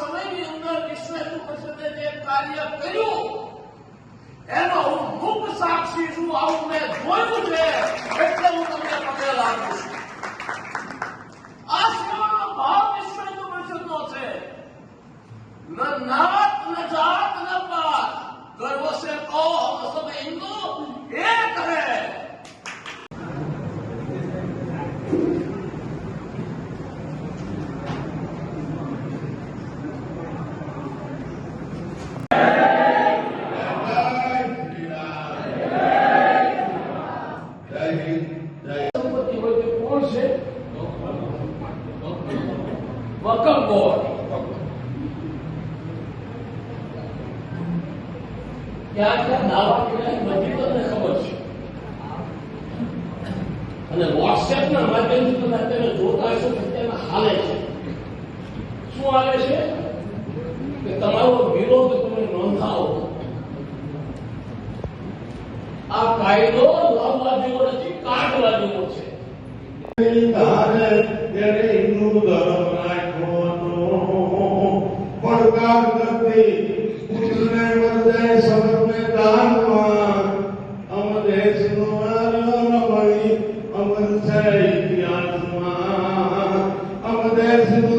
સમયની અંદર વિશ્વ હિન્દુ પરિષદે જે કાર્ય કર્યું એનો હું મુખ સાક્ષી છું આવું મેં જોયું છે એટલે હું તમને પટેલ આપું છું આ સેવાનો ભાવ વિશ્વ હિન્દુ પરિષદનો છે ન નાત ન જાત ન પાત ગર્વ સે કહો સંપત્તિ હોય તે કોણ છે? વકફ બોર્ડ. ખબર છે. અને વોટ્સએપના માધ્યમથી તમે અત્યારે જોતા હશો કે હાલે છે. શું હાલે છે? કે તમારો વિરોધ આ કાયદો લાવવા જેવો નથી કાઢવા જેવો છે ધારે તેને હિન્દુ ધર્મ રાખવાનો પડકાર કરતી પુત્રને વરદે સબરને દાનમાં અમર દેશનો આર્યો રમણી અમર છે ઇતિહાસમાં અમર દેશનો